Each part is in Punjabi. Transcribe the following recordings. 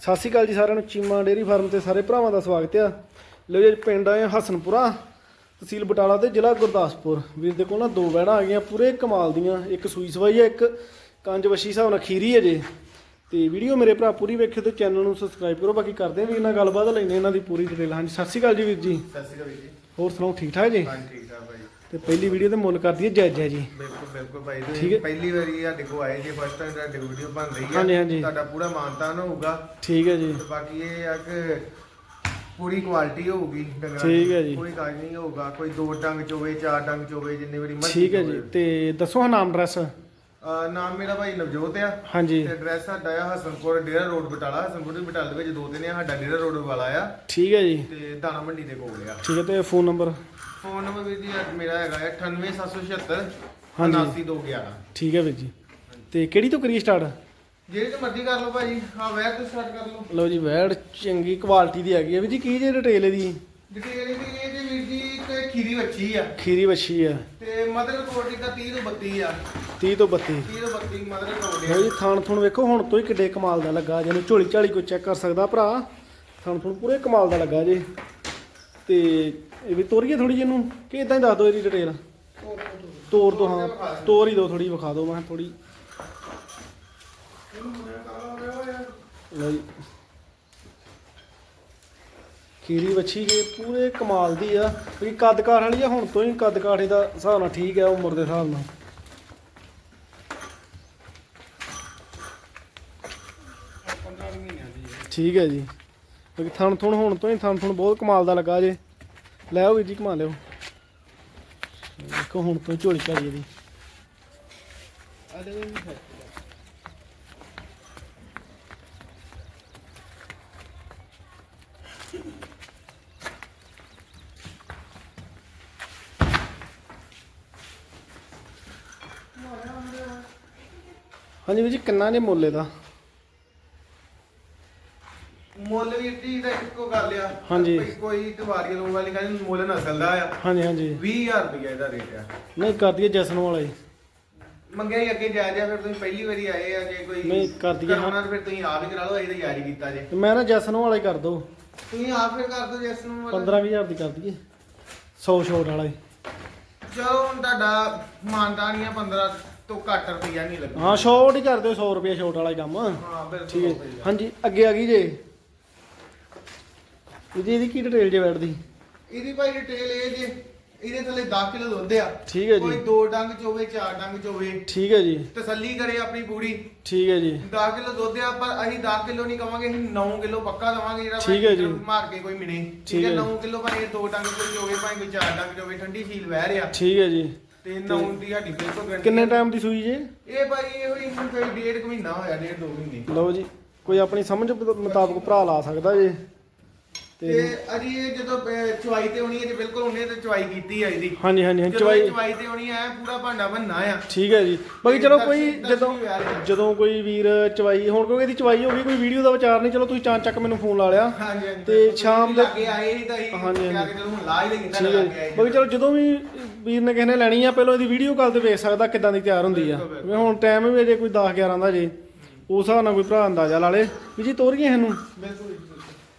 ਸਤਿ ਸ਼੍ਰੀ ਅਕਾਲ ਜੀ ਸਾਰਿਆਂ ਨੂੰ, ਚੀਮਾ ਡੇਅਰੀ ਫਾਰਮ ਤੇ ਸਾਰੇ ਭਰਾਵਾਂ ਦਾ ਸਵਾਗਤ ਆ। ਲੋ ਜੀ, ਪਿੰਡ ਆਏ ਹਸਨਪੁਰਾ, ਤਹਿਸੀਲ ਬਟਾਲਾ ਤੇ ਜ਼ਿਲ੍ਹਾ ਗੁਰਦਾਸਪੁਰ। ਵੀਰ ਦੇ ਕੋਲ ਨਾ ਦੋ ਵੈੜਾਂ ਆ ਗਈਆਂ, ਪੂਰੇ ਕਮਾਲ ਦੀਆਂ, ਇੱਕ ਸੂਈ ਸਵਾਈ ਆ, ਇੱਕ ਕੰਜ ਵਸ਼ੀ ਹਿਸਾਬ ਨਾਲ ਖੀਰੀ ਹੈ ਜੇ। ਤੇ ਵੀਡੀਓ ਮੇਰੇ ਭਰਾ ਪੂਰੀ ਵੇਖਿਓ ਤੇ ਚੈਨਲ ਨੂੰ ਸਬਸਕ੍ਰਾਈਬ ਕਰੋ, ਬਾਕੀ ਕਰਦੇ ਹਾਂ ਵੀਰ ਨਾਲ ਗੱਲਬਾਤ ਲੈਣੇ ਇਹਨਾਂ ਦੀ ਪੂਰੀ ਡਿਟੇਲ ਹਾਂਜੀ, ਸਤਿ ਸ਼੍ਰੀ ਅਕਾਲ ਜੀ ਵੀਰ ਜੀ। ਸਤਿ ਸ਼੍ਰੀ ਅਕਾਲ ਜੀ। ਹੋਰ ਸੁਣਾਓ ਠੀਕ ਠਾਕ ਜੀ ਹਾਂ ਠੀਕ ਠਾਕ ਭਾਈ ਤੇ ਪਹਿਲੀ ਵੀਡੀਓ ਤੇ ਮੁੱਲ ਕਰਦੀ ਹੈ ਜੈ ਜੈ ਜੀ ਬਿਲਕੁਲ ਬਿਲਕੁਲ ਭਾਈ ਠੀਕ ਹੈ। ਤੁਸੀਂ ਪਹਿਲੀ ਵਾਰੀ ਸਾਡੇ ਕੋਲ ਆਏ ਜੀ ਫਸਟ ਟਾਈਮ ਤੁਹਾਡੀ ਵੀਡੀਓ ਬਣ ਰਹੀ ਹੈ ਹਾਂਜੀ, ਹਾਂਜੀ। ਤੁਹਾਡਾ ਪੂਰਾ ਮਾਨਤਾਨ ਹੋਊਗਾ ਠੀਕ ਹੈ ਜੀ ਤੇ ਬਾਕੀ ਇਹ ਆ ਕਿ ਪੂਰੀ ਕੁਆਲਿਟੀ ਹੋਊਗੀ ਡੰਗਰਾਂ ਠੀਕ। ਹੈ ਜੀ। ਕੋਈ ਕਾਜ ਨਹੀਂ ਹੋਊਗਾ ਕੋਈ ਦੋ ਡੰਗ ਚੋਵੇ ਚਾਰ ਡੰਗ ਚੋਵੇ ਜਿੰਨੇ ਵਾਰੀ ਮਰਜ਼ੀ ਠੀਕ ਹੈ ਜੀ ਚੋਵੇ। ਤੇ ਦੱਸੋ ਹਾਂ ਨਾਮ ਐਡਰੈਸ ਅਹ ਨਾਮ ਮੇਰਾ ਭਾਈ ਨਵਜੋਤ ਆ। ਹਾਂਜੀ। ਤੇ ਐਡਰੈਸ ਸਾਡਾ ਆ ਹਸਨਪੁਰ ਡੇਰਾ ਰੋਡ ਬਟਾਲਾ। ਹਸਨਪੁਰ ਦੇ ਬਟਾਲੇ ਦੇ ਵਿੱਚ ਦੋ ਦਿਨ ਆ ਸਾਡਾ ਡੇਰਾ ਰੋਡ ਵਾਲਾ ਆ। ਠੀਕ ਹੈ ਜੀ। ਤੇ ਦਾਣਾ ਮੰਡੀ ਦੇ ਕੋਲ ਆ। ਠੀਕ ਹੈ ਤੇ ਫੋਨ ਨੰਬਰ ਫੋਨ ਨੰਬਰ ਵੀਰ ਜੀ ਮੇਰਾ ਹੈਗਾ ਹੈ 98776 ਹਾਂਜੀ। 79211 ਠੀਕ ਹੈ ਵੀਰ ਜੀ। ਤੇ ਕਿਹੜੀ ਤੋਂ ਕਰੀਏ ਸਟਾਰਟ ਜਿਹੜੇ ਤੇ ਮਰਜ਼ੀ ਕਰ ਲਓ ਭਾਜੀ ਹਾਂ ਵੈਰ ਤੋਂ ਸਟਾਰਟ ਕਰ ਲਓ। ਲਓ ਜੀ ਵੈੜ ਚੰਗੀ ਕੁਆਲਿਟੀ ਦੀ ਹੈਗੀ ਹੈ ਵੀਰ ਜੀ ਕੀ ਜੇ ਡਿਟੇਲ ਇਹਦੀ? ਡਿਟੇਲ ਦੀ ਇਹ ਜੀ ਵੀਰ ਜੀ ਇੱਕ ਖੀਰੀ ਵੱਛੀ ਆ। ਖੀਰੀ ਵੱਛੀ ਆ। ਤੇ ਮਦਰ ਕੋਟੀ ਦਾ 30 ਤੋਂ 32 ਆ। 30 ਤੋਂ 32 30 ਤੋਂ 32 ਮਦਰ ਕੋਟੀ ਲਓ ਜੀ, ਥਾਣ ਥੁਣ ਵੇਖੋ, ਹੁਣ ਤੋਂ ਹੀ ਕਿੱਡੇ ਕਮਾਲ ਦਾ ਲੱਗਾ। ਜਿਹਨੂੰ ਝੋਲੀ ਝਾਲੀ ਕੋਈ ਚੈੱਕ ਕਰ ਸਕਦਾ ਭਰਾ। ਥਾਣ ਥੁਣ ਪੂਰੇ ਕਮਾਲ ਦਾ ਲੱਗਾ ਜੇ। ਤੇ ਇਹ ਵੀ ਤੋਰੀਏ ਥੋੜੀ ਜਿਹੀ ਇਹਨੂੰ। ਕਿ ਇਦਾਂ ਹੀ ਦੱਸ ਦਿਓ ਇਹਦੀ ਡਿਟੇਲ ਤੋਰ ਦੋ, ਹਾਂ। ਤੋਰ ਹੀ ਦੋ ਥੋੜੀ ਵਿਖਾ ਦਿਓ। ਮੈਂ ਥੋੜੀ ਲਓ ਜੀ। ਖੀਰੀ ਵੱਛੀ ਜੇ, ਪੂਰੇ ਕਮਾਲ ਦੀ ਆ। ਵੀ ਕੱਦ ਕਾਠ ਵਾਲੀ ਆ, ਹੁਣ ਤੋਂ ਹੀ ਕੱਦ ਕਾਠ ਇਹਦਾ ਹਿਸਾਬ ਨਾਲ ਠੀਕ ਹੈ ਉਮਰ ਦੇ ਹਿਸਾਬ ਨਾਲ। ਠੀਕ ਹੈ ਜੀ। ਕਿਉਂਕਿ ਥਣ ਥੁਣ ਹੁਣ ਤੋਂ ਹੀ ਥਣ ਥੁਣ ਬਹੁਤ ਕਮਾਲ ਦਾ ਲੱਗਾ ਜੇ। ਲੈ ਆਓ ਵੀਰ ਜੀ ਘੁਮਾ ਲਿਓ ਦੇਖੋ ਹੁਣ ਤੋਂ ਝੋਲੀ ਭਾਜੀ ਇਹਦੀ। ਹਾਂਜੀ ਵੀਰ ਜੀ, ਕਿੰਨਾ ਨੇ ਮੁੱਲ ਇਹਦਾ? ਮੁੱਲ ਵੀਰ ਜੀ ਦਾ ਇੱਕੋ ਗੱਲ ਆ। ਹਾਂਜੀ। ਭਈ ਕੋਈ ਦਿਵਾਰੀ ਲੋਕ ਵਾਲੀ ਕਹਿੰਦੇ ਮੁੱਲ ਨਸਲ ਦਾ ਆ। ਹਾਂਜੀ ਹਾਂਜੀ। 20000 ਰੁਪਏ ਇਹਦਾ ਰੇਟ ਆ। ਨਹੀਂ ਕਰ ਦਈਏ ਜਸਨ ਵਾਲਾ ਜੀ। ਮੰਗਿਆ ਹੀ ਅੱਗੇ ਜਾ ਜਾ ਫਿਰ ਤੁਸੀਂ ਪਹਿਲੀ ਵਾਰੀ ਆਏ ਆ ਜੇ ਕੋਈ ਨਹੀਂ, ਕਰ ਦਈਏ, ਹਾਂ। ਕਰਾਉਣਾ ਤਾਂ ਫਿਰ ਤੁਸੀਂ ਆਪ ਹੀ ਕਰਾ ਲਓ ਅਸੀਂ ਤਾਂ ਯਾਰੀ ਕੀਤਾ ਜੇ। ਤੇ ਮੈਂ ਨਾ ਜਸਨ ਵਾਲਾ ਹੀ ਕਰ ਦੋ। ਤੁਸੀਂ ਆਪ ਫਿਰ ਕਰ ਦਿਓ ਜਿਸ ਨੂੰ 15 ਹਜ਼ਾਰ ਦੀ ਕਰ ਦਈਏ। 100 ਛੋਟ ਵਾਲਾ ਚਲੋ ਹੁਣ ਤੁਹਾਡਾ ਮਾਨਤਾ ਨਹੀਂ ਆ 15 ਤੋਂ ਘੱਟ ਰੁਪਈਆ ਨਹੀਂ ਲੱਗਦਾ ਹਾਂ ਛੋਟ ਹੀ ਕਰ ਦਿਓ 100 ਰੁਪਏ ਛੋਟ ਵਾਲਾ ਹੀ ਕੰਮ। ਹਾਂ ਬਿਲਕੁਲ ਠੀਕ ਹੈ। ਹਾਂਜੀ ਅੱਗੇ ਆ ਗਈ ਜੇ। ਇਹਦੀ ਇਹਦੀ ਕੀ ਡਿਟੇਲ ਜੇ ਬੈਠਦੀ? ਇਹਦੀ ਭਾਈ ਡਿਟੇਲ ਇਹ ਜੇ ਇਹਦੇ ਥੱਲੇ 10 ਕਿਲੋ ਦੁੱਧ ਆ। ਠੀਕ ਹੈ ਕੋਈ ਜੀ ਦੋ ਡੰਗ ਚੋਵੇ ਚਾਰ ਡੰਗ ਚੋਵੇ ਠੀਕ ਹੈ ਜੀ। ਤਸੱਲੀ ਕਰੇ ਆਪਣੀ ਪੂਰੀ ਠੀਕ ਹੈ ਜੀ। 10 ਕਿਲੋ ਦੁੱਧ ਆ ਪਰ ਅਸੀਂ 10 ਕਿਲੋ ਨਹੀਂ ਕਵਾਂਗੇ ਅਸੀਂ 9 ਕਿਲੋ ਪੱਕਾ ਦਵਾਂਗੇ ਜਿਹੜਾ ਠੀਕ ਹੈ ਜੀ। ਮਾਰ ਕੇ ਕੋਈ ਮਿਲੇ। ਠੀਕ ਠੀਕ ਹੈ ਹੈ। 9 ਕਿਲੋ ਭਾਵੇਂ ਦੋ ਡੰਗ ਕੋਈ ਚੋਵੇ ਭਾਵੇਂ ਕੋਈ ਚਾਰ ਡੰਗ ਚੋਵੇ ਠੰਡੀ ਸੀਲ ਵਹਿ ਰਿਆ ਠੀਕ ਹੈ ਜੀ। ਤੇ 9 ਦੀ ਸਾਡੀ ਬਿਲਕੁਲ guarantee ਕਿੰਨੇ। ਟਾਈਮ ਦੀ ਸੂਈ ਜੇ? ਇਹ ਭਾਈ ਇਹੋ ਹੀ ਕੋਈ ਡੇਢ ਕੁ ਮਹੀਨਾ ਹੋਇਆ ਡੇਢ ਦੋ ਮਹੀਨੇ। ਲਓ ਜੀ ਕੋਈ ਆਪਣੀ ਸਮਝ ਮੁਤ- ਮੁਤਾਬਕ ਭਰਾ ਲਾ ਸਕਦਾ ਜੇ। ਤੇ ਅਜੀ ਇਹ ਜਦੋਂ ਅਹ, ਚੁਆਈ ਤੇ ਹੋਣੀ ਹੈ ਤੇ ਬਿਲਕੁਲ ਉਹਨੇ ਤੇ ਚੁਆਈ ਕੀਤੀ ਆ ਇਹਦੀ ਹਾਂਜੀ ਹਾਂਜੀ ਹਾਂਜੀ ਜਦੋਂ ਇਹ ਚੁਆਈ ਤੇ ਹੋਣੀ ਹੈ ਪੂਰਾ ਭਾਂਡਾ ਬੰਨਾ ਆ। ਠੀਕ ਹੈ ਜੀ। ਬਾਕੀ ਚਲੋ ਕੋਈ ਜਦੋਂ ਵੀ ਆ ਰਹੇ ਆ। ਜਦੋਂ ਕੋਈ ਵੀਰ ਚਵਾਈ ਹੁਣ ਕਿਉਂਕਿ ਇਹਦੀ ਚਵਾਈ ਹੋ ਗਈ ਕੋਈ ਵੀਡੀਓ ਦਾ ਵਿਚਾਰ ਨਹੀਂ ਚਲੋ ਤੁਸੀਂ ਚਾਂ ਚੱਕ ਮੈਨੂੰ ਫੋਨ ਲਾ ਲਿਆ। ਹਾਂਜੀ ਹਾਂਜੀ ਤੇ। ਸ਼ਾਮ ਦੇ- ਲਾਗੇ ਆਏ ਸੀ ਤਾਂ ਹੀ ਹਾਂਜੀ, ਹਾਂਜੀ। ਜਦੋਂ ਹੁਣ ਲਾ ਹੀ ਲਈ ਠੀਕ ਹੈ ਲੱਗੇ ਆਏ ਜੀ ਬਾਕੀ ਚਲੋ ਜਦੋਂ ਵੀ ਵੀਰ ਨੇ ਕਿਸੇ ਨੇ ਲੈਣੀ ਆ ਪਹਿਲਾਂ ਇਹਦੀ ਵੀਡੀਓ ਕਾਲ ਤੇ ਵੇਖ ਸਕਦਾ ਕਿਦਾਂ ਦੀ ਤਿਆਰ ਹੁੰਦੀ ਆ। ਬਿਲਕੁਲ, ਹੁਣ ਟਾਈਮ ਵੀ ਅਜੇ ਕੋਈ 10 11 ਦਾ ਜੇ। ਉਸ ਹਿਸਾਬ ਨਾਲ ਕੋਈ ਭਰਾ ਅੰਦਾਜ਼ਾ ਲਾ ਲੇ। ਵੀ ਜੀ ਤੋਰੀਏ ਇਹਨੂੰ? ਬਿਲਕੁਲ ਬਿਲਕੁਲ।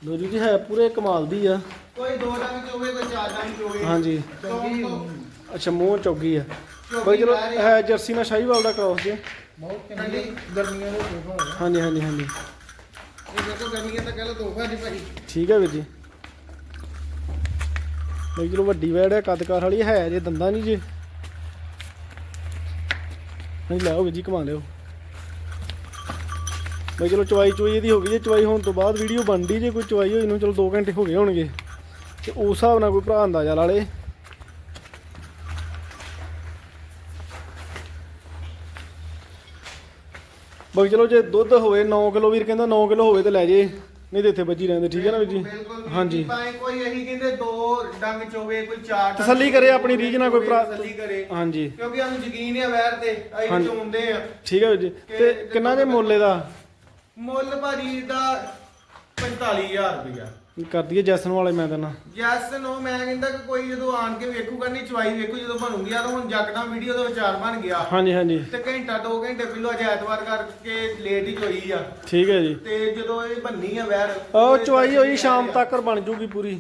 ਲੋ ਜੀ ਜੀ ਹੈ ਪੂਰੇ ਕਮਾਲ ਦੀ ਆ। ਕੋਈ ਦੋ ਡੰਗ ਚੋਵੇ ਕੋਈ ਚਾਰ ਡੰਗ ਚੋਵੇ ਹਾਂਜੀ। ਚੌਂਕੀ ਅੱਛਾ ਮੂੰਹ ਚੌਗੀ ਆ। ਬਾਕੀ ਚਲੋ ਲੈ। ਹੈ ਜਰਸੀ ਨਾਲ ਸ਼ਾਹੀਵਾਲ ਦਾ ਕ੍ਰਾਸ ਜੇ। ਬਹੁਤ ਠੰਡੀ ਗਰਮੀਆਂ ਦੇ ਤੋਹਫਾ ਹੋਇਆ ਹਾਂਜੀ ਹਾਂਜੀ ਹਾਂਜੀ। ਇਹ ਦੇਖੋ ਗਰਮੀਆਂ ਤਾਂ ਕਹਿ ਲੋ ਤੋਹਫਾ ਜੀ ਭਾਈ। ਠੀਕ ਹੈ ਵੀਰ ਜੀ। ਬਾਕੀ ਚਲੋ ਵੱਡੀ ਵੈੜ ਹੈ ਕੱਦਕਾਰ ਵਾਲੀ ਹੈ ਜੇ ਦੰਦਾਂ ਨਹੀਂ ਜੇ। ਨਹੀਂ ਲਾਓ ਵੀਰ ਜੀ ਕਮਾ ਲਿਓ। ਬਾਕੀ ਚਲੋ ਚਵਾਈ ਚੁਈ ਇਹਦੀ ਹੋ ਗਈ ਜੇ ਚਵਾਈ ਹੋਣ ਤੋਂ ਬਾਅਦ ਵੀਡੀਓ ਬਣਦੀ ਜੇ ਕੋਈ ਚਵਾਈ ਹੋਈ ਨੂੰ ਚਲੋ 2 ਘੰਟੇ ਹੋ ਗਏ ਹੋਣਗੇ। ਤੇ ਉਸ ਹਿਸਾਬ ਨਾਲ ਕੋਈ ਭਰਾ ਅੰਦਾਜ਼ਾ ਲਾ ਲੇ ਬਾਕੀ ਚਲੋ ਜੇ ਦੁੱਧ ਹੋਵੇ 9 ਕਿਲੋ ਵੀਰ ਕਹਿੰਦਾ 9 ਕਿਲੋ ਹੋਵੇ ਤੇ ਲੈ ਜੇ ਨਹੀਂ ਤੇ ਇੱਥੇ ਬੱਜੀ ਰਹਿੰਦੇ ਠੀਕ ਹੈ ਨਾ ਵੀਰ ਜੀ? ਹਾਂਜੀ ਜੀ, ਭਾਵੇਂ ਕੋਈ ਇਹੀ ਕਹਿੰਦੇ ਦੋ ਡੰਗ ਚੋਵੇ ਕੋਈ ਚਾਰ ਡੰਗ ਤਸੱਲੀ ਕਰੇ ਆਪਣੀ ਰੀਝ ਨਾਲ ਕੋਈ ਭਰਾ ਤਸੱਲੀ ਕਰੇ। ਹਾਂਜੀ। ਕਿਉਂਕਿ ਸਾਨੂੰ ਯਕੀਨ ਹੈ ਵੈਰ ਤੇ ਅਸੀਂ। ਚੋਂਦੇ ਆ। ਠੀਕ ਹੈ ਵੀਰ ਜੀ। ਤੇ ਕਿੰਨਾ ਜੇ ਮੁੱਲ ਇਹਦਾ? ਮੁੱਲ ਭਾਜੀ ਦਾ 45000 ਰੁਪਇਆ। ਕਰ ਦਈਏ ਜੈਸਨ ਵਾਲੇ ਮੈਂ ਕਹਿੰਦਾ ਜੈਸ ਨੂੰ ਮੈਂ ਕਹਿੰਦਾ ਕਿ ਕੋਈ ਜਦੋਂ ਆਣ ਕੇ ਵੇਖੂਗਾ ਨਹੀਂ ਚਵਾਈ ਵੇਖੂ ਜਦੋਂ ਬਣੂਗੀ ਆ ਤਾਂ ਹੁਣ ਜੱਕਦਮ ਵੀਡੀਓ ਦਾ ਵਿਚਾਰ ਬਣ ਗਿਆ। ਹਾਂਜੀ ਹਾਂਜੀ। ਤੇ ਘੰਟਾ 2 ਘੰਟੇ ਪਹਿਲਾਂ ਅੱਜ ਐਤਵਾਰ ਕਰਕੇ ਲੇਟ ਹੀ ਹੋਈ ਆ। ਠੀਕ ਹੈ ਜੀ। ਤੇ ਜਦੋਂ ਇਹ ਬੰਨੀ ਆ ਵੈਰ ਉਹ ਚਵਾਈ ਹੋਈ ਸ਼ਾਮ ਤੱਕ ਬਣ ਜੂਗੀ ਪੂਰੀ।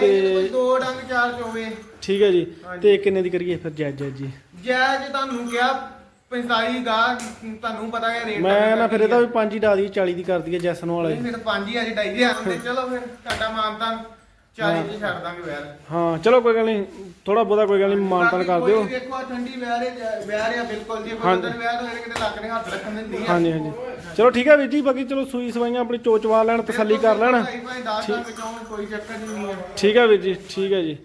ਤੇ ਕੋਈ ਦੋ ਡੰਗ ਚਾਰ ਚੋਵੇ। ਠੀਕ ਹੈ ਜੀ। ਤੇ ਕਿੰਨੇ ਦੀ ਕਰੀਏ ਫਿਰ ਜੈਜ ਜੈਜ ਜੀ? ਜੈ ਜੇ ਤੁਹਾਨੂੰ ਕਿਹਾ 45 ਗਾ ਤੁਹਾਨੂੰ ਪਤਾ ਹੈ ਰੇਟ ਮੈਂ ਨਾ ਫਿਰ ਇਹਦਾ ਵੀ 5 ਹੀ ਡਾ ਦੀ 40 ਦੀ ਕਰ ਦਈਏ ਜੈਸਨ ਵਾਲੇ ਫਿਰ ਪੰਜ ਹੀ ਅੱਜ ਡਾਈ ਦੇ ਆਉਂਦੇ ਚਲੋ ਫਿਰ ਤੁਹਾਡਾ ਮਾਨਤਾ 40 ਚ ਛੱਡ ਦਾਂਗੇ ਵੈਰ। ਹਾਂ ਚਲੋ ਕੋਈ ਗੱਲ ਨਹੀਂ ਥੋੜਾ ਬਹੁਤਾ ਕੋਈ ਗੱਲ ਨਹੀਂ ਮਾਨਤਾਨ ਕਰ ਦਿਓ। ਬਾਕੀ ਕੋਈ ਦੇਖੋ ਆਹ ਠੰਡੀ ਵੈਰ ਹੈ ਵੈਰ ਆ ਬਿਲਕੁਲ ਜੀ ਕੋਈ ਹਾਂਜੀ। ਉਧਰ ਵੈਰ ਹੋਏ ਕਿਤੇ ਲੱਕ ਨੇ ਹੱਥ ਰੱਖਣ ਦਿੰਦੀ ਆ। ਹਾਂਜੀ ਹਾਂਜੀ। ਚਲੋ ਠੀਕ ਹੈ ਵੀਰ ਜੀ ਬਾਕੀ ਚਲੋ ਸੂਈ ਸਵਾਈਆਂ ਆਪਣੀ ਚੋਚਵਾ ਲੈਣ ਤਸੱਲੀ ਕਰ ਕੋਈ ਚੱਕਰ ਨਹੀਂ ਹੈ ਠੀਕ ਹੈ ਵੀਰ ਜੀ ਠੀਕ ਹੈ ਜੀ।